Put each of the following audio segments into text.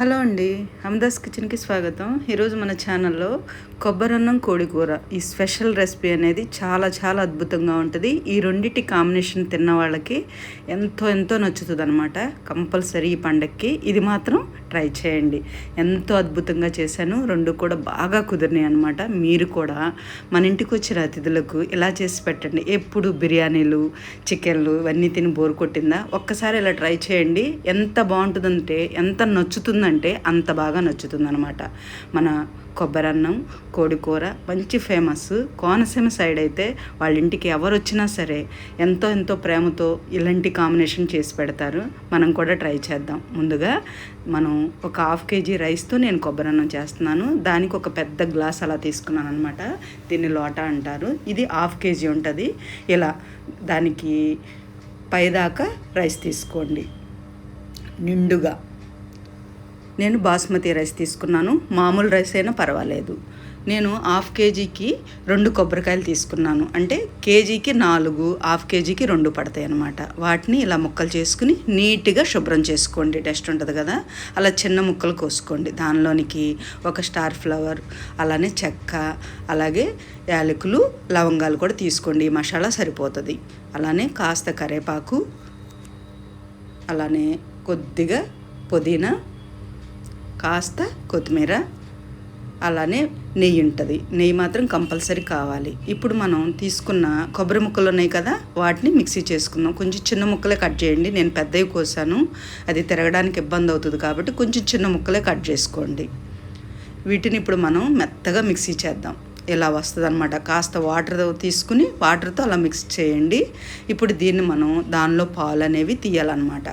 Hello అండి. అమదాస్ కిచెన్కి స్వాగతం. ఈరోజు మన ఛానల్లో కొబ్బరన్నం కోడికూర. ఈ స్పెషల్ రెసిపీ అనేది చాలా చాలా అద్భుతంగా ఉంటుంది. ఈ రెండింటి కాంబినేషన్ తిన్న వాళ్ళకి ఎంతో ఎంతో నచ్చుతుంది అనమాట కంపల్సరీ ఈ పండక్కి. ఇది మాత్రం ట్రై చేయండి. ఎంతో అద్భుతంగా చేశాను. రెండు కూడా బాగా కుదిరినాయి అనమాట మీరు కూడా మన ఇంటికి వచ్చిన అతిథులకు ఇలా చేసి పెట్టండి. ఎప్పుడు బిర్యానీలు చికెన్లు ఇవన్నీ తిని బోరు కొట్టిందా? ఒక్కసారి ఇలా ట్రై చేయండి. ఎంత బాగుంటుందంటే ఎంత నచ్చుతుందంటే అంత బాగా నచ్చుతుంది అనమాట మన కొబ్బరన్నం కోడికూర మంచి ఫేమస్. కోనసీమ సైడ్ అయితే వాళ్ళ ఇంటికి ఎవరు వచ్చినా సరే ఎంతో ఎంతో ప్రేమతో ఇలాంటి కాంబినేషన్ చేసి పెడతారు. మనం కూడా ట్రై చేద్దాం. ముందుగా మనం ఒక హాఫ్ కేజీ రైస్తో నేను కొబ్బరన్నం చేస్తున్నాను. దానికి ఒక పెద్ద గ్లాస్ అలా తీసుకున్నాను అనమాట దీన్ని లోట అంటారు. ఇది హాఫ్ కేజీ ఉంటుంది. ఇలా దానికి పైదాకా రైస్ తీసుకోండి. నిండుగా. నేను బాస్మతి రైస్ తీసుకున్నాను. మామూలు రైస్ అయినా పర్వాలేదు. నేను హాఫ్ కేజీకి రెండు కొబ్బరికాయలు తీసుకున్నాను. అంటే కేజీకి నాలుగు హాఫ్ కేజీకి రెండు పడతాయి అన్నమాట. వాటిని ఇలా ముక్కలు చేసుకుని నీట్గా శుభ్రం చేసుకోండి. డస్ట్ ఉంటుంది కదా? అలా చిన్న ముక్కలు కోసుకోండి. దానిలోనికి ఒక స్టార్ ఫ్లవర్ అలానే చెక్క అలాగే యాలకులు లవంగాలు కూడా తీసుకోండి. ఈ మసాలా సరిపోతుంది. అలానే కాస్త కరేపాకు అలానే కొద్దిగా పుదీనా కాస్త కొత్తిమీర అలానే నెయ్యి ఉంటుంది. నెయ్యి మాత్రం కంపల్సరీ కావాలి. ఇప్పుడు మనం తీసుకున్న కొబ్బరి ముక్కలు ఉన్నాయి కదా వాటిని మిక్సీ చేసుకుందాం. కొంచెం చిన్న ముక్కలే కట్ చేయండి. నేను పెద్దవి కోసాను. అది తిరగడానికి ఇబ్బంది అవుతుంది కాబట్టి కొంచెం చిన్న ముక్కలే కట్ చేసుకోండి. వీటిని ఇప్పుడు మనం మెత్తగా మిక్సీ చేద్దాం. ఇలా వస్తుంది అనమాట కాస్త వాటర్ తీసుకుని వాటర్తో అలా మిక్స్ చేయండి. ఇప్పుడు దీన్ని మనం దానిలో పాలు అనేవి తీయాలన్నమాట.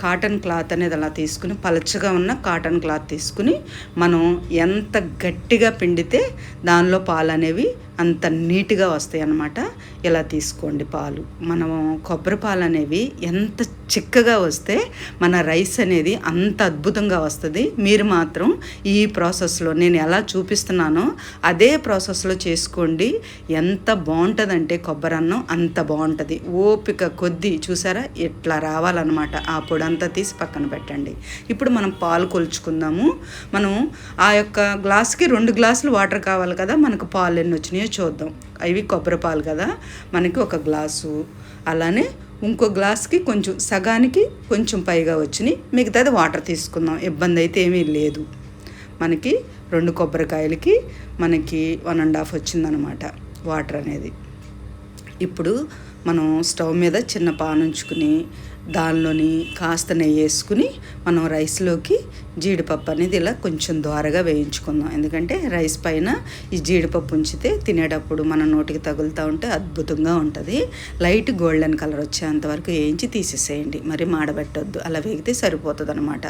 కాటన్ క్లాత్ అనేది అలా తీసుకుని పలచగా ఉన్న కాటన్ క్లాత్ తీసుకుని మనం ఎంత గట్టిగా పిండితే దానిలో పాలు అనేవి అంత నీట్గా వస్తాయి అన్నమాట ఇలా తీసుకోండి పాలు? మనం కొబ్బరి పాలు అనేవి ఎంత చిక్కగా వస్తే మన రైస్ అనేది అంత అద్భుతంగా వస్తుంది. మీరు మాత్రం ఈ ప్రాసెస్లో నేను ఎలా చూపిస్తున్నానో అదే ప్రాసెస్లో చేసుకోండి. ఎంత బాగుంటుందంటే కొబ్బరి అన్నం అంత బాగుంటుంది. ఓపిక కొద్దీ చూసారా? ఎట్లా రావాలన్నమాట. ఆ పొడంతా తీసి పక్కన పెట్టండి. ఇప్పుడు మనం పాలు కొలుచుకుందాము. మనం ఆ యొక్క గ్లాస్కి రెండు గ్లాసులు వాటర్ కావాలి కదా? మనకు పాలు ఎన్ని వచ్చినాయో చూద్దాం. అవి కొబ్బరి పాలు కదా మనకి ఒక గ్లాసు. అలానే ఇంకో గ్లాస్కి కొంచెం సగానికి కొంచెం పైగా వచ్చినాయి. మిగతాది వాటర్ తీసుకుందాం ఇబ్బంది అయితే ఏమీ లేదు. మనకి రెండు కొబ్బరికాయలకి మనకి వన్ అండ్ హాఫ్ వచ్చిందనమాట వాటర్ అనేది. ఇప్పుడు మనం స్టవ్ మీద చిన్న పాన్ ఉంచుకుని దానిలోని కాస్త నెయ్యి వేసుకుని మనం రైస్లోకి జీడిపప్పు అనేది ఇలా కొంచెం ద్వారగా వేయించుకుందాం. ఎందుకంటే రైస్ పైన ఈ జీడిపప్పు ఉంచితే తినేటప్పుడు మన నోటికి తగులుతూ ఉంటే అద్భుతంగా ఉంటుంది. లైట్ గోల్డెన్ కలర్ వచ్చేంతవరకు వేయించి తీసేసేయండి. మరి మాడబెట్టొద్దు. అలా వేగితే సరిపోతుంది అనమాట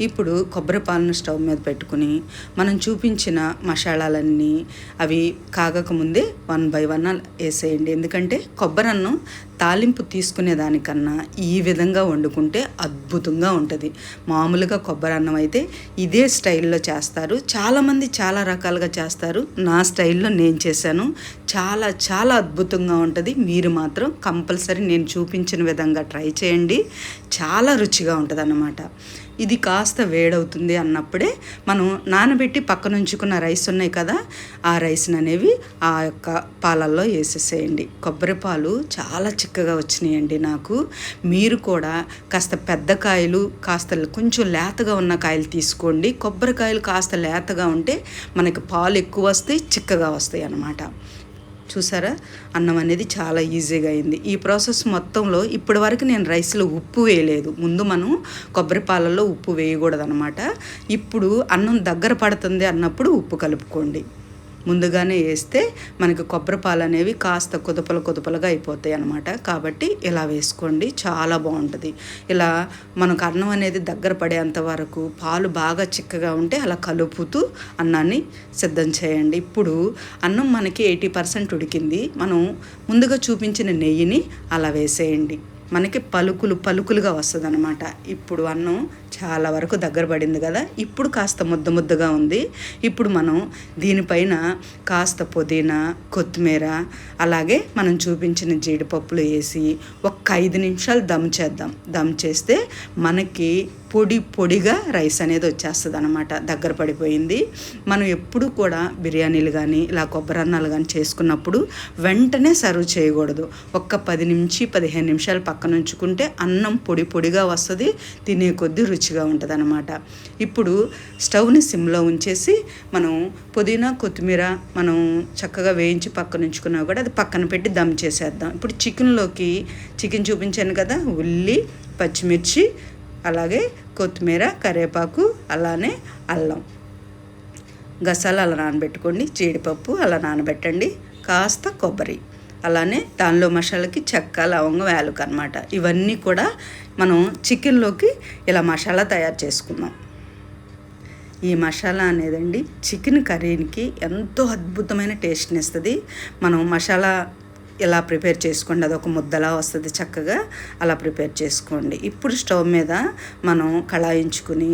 ఇప్పుడు కొబ్బరి పాలను స్టవ్ మీద పెట్టుకుని మనం చూపించిన మసాలాలన్నీ అవి కాగకముందే వన్ బై వన్ వేసేయండి. ఎందుకంటే కొబ్బరి అన్నం తాలింపు తీసుకునే దానికన్నా ఈ విధంగా వండుకుంటే అద్భుతంగా ఉంటుంది. మామూలుగా కొబ్బరి అన్నం అయితే అయితే ఇదే స్టైల్లో చేస్తారు. చాలామంది చాలా రకాలుగా చేస్తారు. నా స్టైల్లో నేను చేశాను. చాలా చాలా అద్భుతంగా ఉంటుంది. మీరు మాత్రం కంపల్సరీ నేను చూపించిన విధంగా ట్రై చేయండి. చాలా రుచిగా ఉంటుంది అన్నమాట ఇది కాస్త వేడవుతుంది అన్నప్పుడే మనం నానబెట్టి పక్కన ఉంచుకున్న రైస్ ఉన్నాయి కదా ఆ రైస్ని అనేవి ఆ యొక్క పాలల్లో వేసేసేయండి. కొబ్బరి పాలు చాలా చిక్కగా వచ్చినాయండి నాకు. మీరు కూడా కాస్త పెద్ద కాయలు కాస్త కొంచెం లేతగా ఉన్న కాయలు తీసుకోండి. కొబ్బరికాయలు కాస్త లేతగా ఉంటే మనకి పాలు ఎక్కువ వస్తాయి చిక్కగా వస్తాయి అన్నమాట. చూసారా? అన్నం అనేది చాలా ఈజీగా అయింది. ఈ ప్రాసెస్ మొత్తంలో ఇప్పటి వరకు నేను రైస్లో ఉప్పు వేయలేదు. ముందు మనం కొబ్బరి పాలల్లో ఉప్పు వేయకూడదు అనమాట ఇప్పుడు అన్నం దగ్గర పడుతుంది అన్నప్పుడు ఉప్పు కలుపుకోండి. ముందుగానే వేస్తే మనకి కొబ్బరి పాలు అనేవి కాస్త కుదపల కుదపలుగా అయిపోతాయి అనమాట కాబట్టి ఇలా వేసుకోండి చాలా బాగుంటుంది. ఇలా మనకు అన్నం అనేది దగ్గర పడేంత వరకు పాలు బాగా చిక్కగా ఉంటే అలా కలుపుతూ అన్నాన్ని సిద్ధం చేయండి. ఇప్పుడు అన్నం మనకి ఎయిటీ పర్సెంట్ ఉడికింది. మనం ముందుగా చూపించిన నెయ్యిని అలా వేసేయండి. మనకి పలుకులు పలుకులుగా వస్తుంది అనమాట ఇప్పుడు అన్నం చాలా వరకు దగ్గర పడింది కదా ఇప్పుడు కాస్త ముద్ద ముద్దగా ఉంది. ఇప్పుడు మనం దీనిపైన కాస్త పుదీనా కొత్తిమీర అలాగే మనం చూపించిన జీడిపప్పులు వేసి ఒక ఐదు నిమిషాలు దమ్ చేద్దాం. దమ్ చేస్తే మనకి పొడి పొడిగా రైస్ అనేది వచ్చేస్తుంది అనమాట దగ్గర పడిపోయింది. మనం ఎప్పుడు కూడా బిర్యానీలు కానీ ఇలా కొబ్బరన్నాలు కానీ చేసుకున్నప్పుడు వెంటనే సర్వ్ చేయకూడదు. ఒక్క పది నుంచి పదిహేను నిమిషాలు పక్కన ఉంచుకుంటే అన్నం పొడి పొడిగా వస్తుంది తినే కొద్దీ రుచిగా ఉంటుంది అనమాట ఇప్పుడు స్టవ్ని సిమ్లో ఉంచేసి మనం పుదీనా కొత్తిమీర మనం చక్కగా వేయించి పక్కన ఉంచుకున్నా కూడా అది పక్కన పెట్టి దమ్ చేసేద్దాం. ఇప్పుడు చికెన్లోకి చికెన్ చూపించాను కదా ఉల్లి పచ్చిమిర్చి అలాగే కొత్తిమీర కరివేపాకు అలానే అల్లం. గసాలు అలా నానబెట్టుకోండి జీడిపప్పు అలా నానబెట్టండి కాస్త కొబ్బరి. అలానే దానిలో మసాలాకి చెక్క లవంగం వేలుక అనమాట ఇవన్నీ కూడా మనం చికెన్లోకి ఇలా మసాలా తయారు చేసుకుందాం. ఈ మసాలా అనేదండి చికెన్ కర్రీకి ఎంతో అద్భుతమైన టేస్ట్ని ఇస్తుంది. మనం మసాలా ఇలా ప్రిపేర్ చేసుకోండి అది ఒక ముద్దలా వస్తుంది చక్కగా అలా ప్రిపేర్ చేసుకోండి. ఇప్పుడు స్టవ్ మీద మనం కళాయించుకుని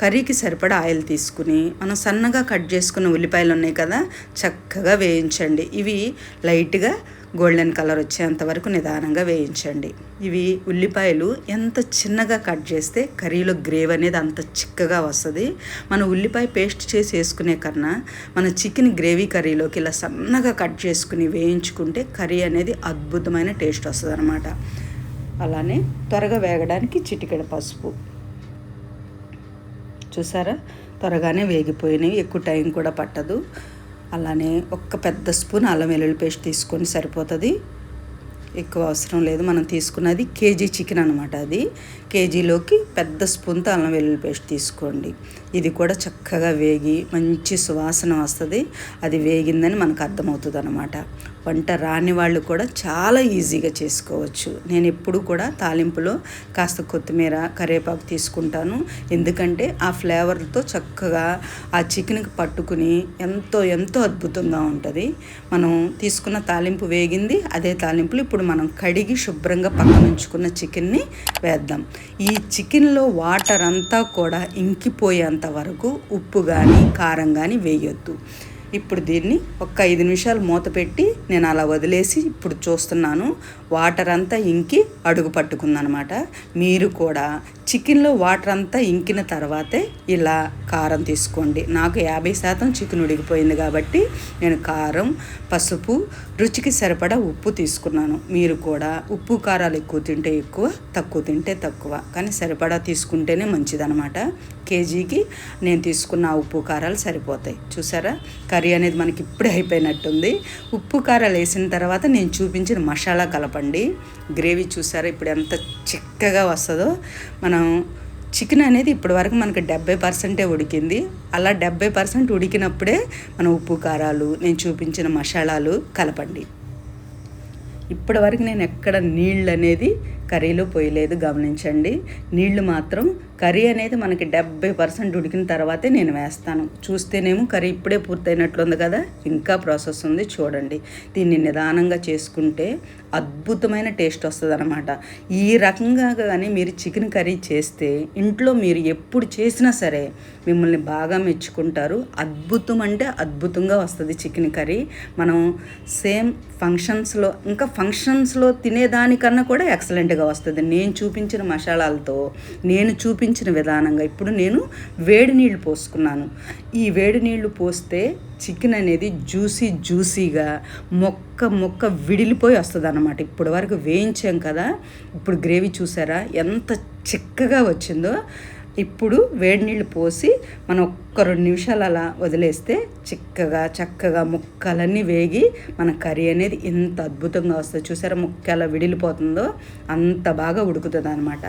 కర్రీకి సరిపడా ఆయిల్ తీసుకుని మనం సన్నగా కట్ చేసుకున్న ఉల్లిపాయలు ఉన్నాయి కదా చక్కగా వేయించండి. ఇవి లైట్గా గోల్డెన్ కలర్ వచ్చేంత వరకు నిదానంగా వేయించండి. ఇవి ఉల్లిపాయలు ఎంత చిన్నగా కట్ చేస్తే కర్రీలో గ్రేవ్ అనేది అంత చిక్కగా వస్తుంది. మన ఉల్లిపాయ పేస్ట్ చేసి వేసుకునే కన్నా మన చికెన్ గ్రేవీ కర్రీలోకి ఇలా సన్నగా కట్ చేసుకుని వేయించుకుంటే కర్రీ అనేది అద్భుతమైన టేస్ట్ వస్తుంది అనమాట అలానే త్వరగా వేగడానికి చిటికెడ పసుపు. చూసారా? త్వరగానే వేగిపోయినాయి ఎక్కువ టైం కూడా పట్టదు. అలానే ఒక్క పెద్ద స్పూన్ అల్లం వెల్లుల్లి పేస్ట్ తీసుకొని సరిపోతుంది. ఎక్కువ అవసరం లేదు మనం తీసుకున్నది కేజీ చికెన్ అనమాట అది. కేజీలోకి పెద్ద స్పూన్తో అల్లం వెల్లుల్లి పేస్ట్ తీసుకోండి. ఇది కూడా చక్కగా వేగి మంచి సువాసన వస్తుంది. అది వేగిందని మనకు అర్థమవుతుంది అనమాట వంట రాని వాళ్ళు కూడా చాలా ఈజీగా చేసుకోవచ్చు. నేను ఎప్పుడు కూడా తాలింపులో కాస్త కొత్తిమీర కరివేపాకు తీసుకుంటాను. ఎందుకంటే ఆ ఫ్లేవర్తో చక్కగా ఆ చికెన్కి పట్టుకుని ఎంతో ఎంతో అద్భుతంగా ఉంటుంది. మనం తీసుకున్న తాలింపు వేగింది. అదే తాలింపులు ఇప్పుడు మనం కడిగి శుభ్రంగా పక్కన ఉంచుకున్న చికెన్ని వేద్దాం. ఈ చికెన్లో వాటర్ అంతా కూడా ఇంకిపోయేంత వరకు ఉప్పు కానీ కారం కానీ వేయొద్దు. ఇప్పుడు దీన్ని ఒక ఐదు నిమిషాలు మూత పెట్టి నేను అలా వదిలేసి ఇప్పుడు చూస్తున్నాను. వాటర్ అంతా ఇంకి అడుగు పట్టుకుందనమాట. మీరు కూడా చికెన్లో వాటర్ అంతా ఇంకిన తర్వాతే ఇలా కారం తీసుకోండి. నాకు యాభై శాతం చికెన్ ఉడికిపోయింది కాబట్టి నేను కారం పసుపు రుచికి సరిపడా ఉప్పు తీసుకున్నాను. మీరు కూడా ఉప్పు కారాలు ఎక్కువ తింటే ఎక్కువ తక్కువ తింటే తక్కువ. కానీ సరిపడా తీసుకుంటేనే మంచిదనమాట. కేజీకి నేను తీసుకున్న ఉప్పు కారాలు సరిపోతాయి. చూసారా? కర్రీ కర్రీ అనేది మనకి ఇప్పుడే అయిపోయినట్టుంది. ఉప్పు కారాలు వేసిన తర్వాత నేను చూపించిన మసాలా కలపండి. గ్రేవీ చూసారా? ఇప్పుడు ఎంత చిక్కగా వస్తుందో. మనం చికెన్ అనేది ఇప్పటి వరకు మనకు డెబ్బై పర్సెంటే ఉడికింది. అలా డెబ్బై పర్సెంట్ ఉడికినప్పుడే మనం ఉప్పు కారాలు నేను చూపించిన మసాలాలు కలపండి. ఇప్పటి వరకు నేను ఎక్కడ నీళ్ళు అనేది కర్రీలో పోయలేదు గమనించండి. నీళ్ళు మాత్రం కర్రీ అనేది మనకి డెబ్బై పర్సెంట్ ఉడికిన తర్వాతే నేను వేస్తాను. చూస్తేనేమో కర్రీ ఇప్పుడే పూర్తయినట్లుంది కదా ఇంకా ప్రాసెస్ ఉంది చూడండి. దీన్ని నిదానంగా చేసుకుంటే అద్భుతమైన టేస్ట్ వస్తుంది అనమాట ఈ రకంగా కానీ మీరు చికెన్ కర్రీ చేస్తే ఇంట్లో మీరు ఎప్పుడు చేసినా సరే మిమ్మల్ని బాగా మెచ్చుకుంటారు. అద్భుతం అంటే అద్భుతంగా వస్తుంది చికెన్ కర్రీ. మనం సేమ్ ఫంక్షన్స్లో ఇంకా ఫంక్షన్స్లో తినేదానికన్నా కూడా ఎక్సలెంట్గా వస్తుంది. నేను చూపించిన మసాలాలతో నేను చూపించిన విధానంగా ఇప్పుడు నేను వేడి నీళ్ళు పోసుకున్నాను. ఈ వేడి నీళ్ళు పోస్తే చికెన్ అనేది జ్యూసీ జ్యూసీగా మొక్క మొక్క విడిలిపోయి వస్తుంది అన్నమాట ఇప్పటి వరకు వేయించాం కదా ఇప్పుడు గ్రేవీ చూసారా ఎంత చిక్కగా వచ్చిందో ఇప్పుడు వేడి నీళ్ళు పోసి మనం ఒక్క రెండు నిమిషాలు అలా వదిలేస్తే చిక్కగా చక్కగా ముక్కలన్నీ వేగి మన కర్రీ అనేది ఎంత అద్భుతంగా వస్తుంది. చూసారా ముక్క ఎలా విడిలిపోతుందో? అంత బాగా ఉడుకుతుంది అనమాట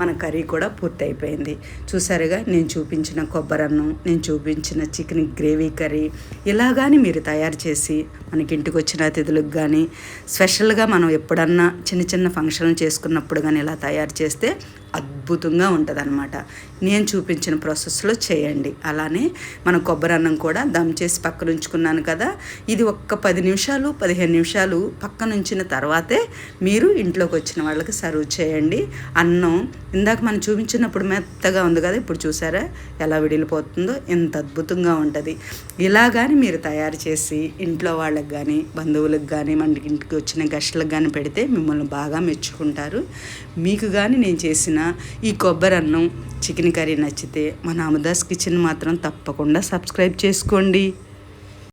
మన కర్రీ కూడా పూర్తి అయిపోయింది చూసారుగా నేను చూపించిన కొబ్బరన్నం నేను చూపించిన చికెన్ గ్రేవీ కర్రీ ఇలా కానీ మీరు తయారు చేసి మనకి ఇంటికి వచ్చిన అతిథులకు కానీ స్పెషల్గా మనం ఎప్పుడన్నా చిన్న చిన్న ఫంక్షన్లు చేసుకున్నప్పుడు కానీ ఇలా తయారు చేస్తే అద్భుతంగా ఉంటుంది అనమాట నేను చూపించిన ప్రాసెస్లో చేయండి. అలానే మన కొబ్బరి అన్నం కూడా దమ్ చేసి పక్కన ఉంచుకున్నాను కదా ఇది ఒక్క పది నిమిషాలు పదిహేను నిమిషాలు పక్కన ఉంచిన తర్వాతే మీరు ఇంట్లోకి వచ్చిన వాళ్ళకి సర్వ్ చేయండి. అన్నం ఇందాక మనం చూపించినప్పుడు మెత్తగా ఉంది కదా ఇప్పుడు చూసారా ఎలా విడిలిపోతుందో ఎంత అద్భుతంగా ఉంటుంది. ఇలా కానీ మీరు తయారు చేసి ఇంట్లో వాళ్ళకి కానీ బంధువులకు కానీ మన ఇంటికి వచ్చిన గస్టులకు కానీ పెడితే మిమ్మల్ని బాగా మెచ్చుకుంటారు. మీకు కానీ నేను చేసిన చేసిన ఈ కొబ్బరి అన్నం చికెన్ కర్రీ నచ్చితే మన అమదాస్ కిచెన్ మాత్రం తప్పకుండా సబ్స్క్రైబ్ చేసుకోండి.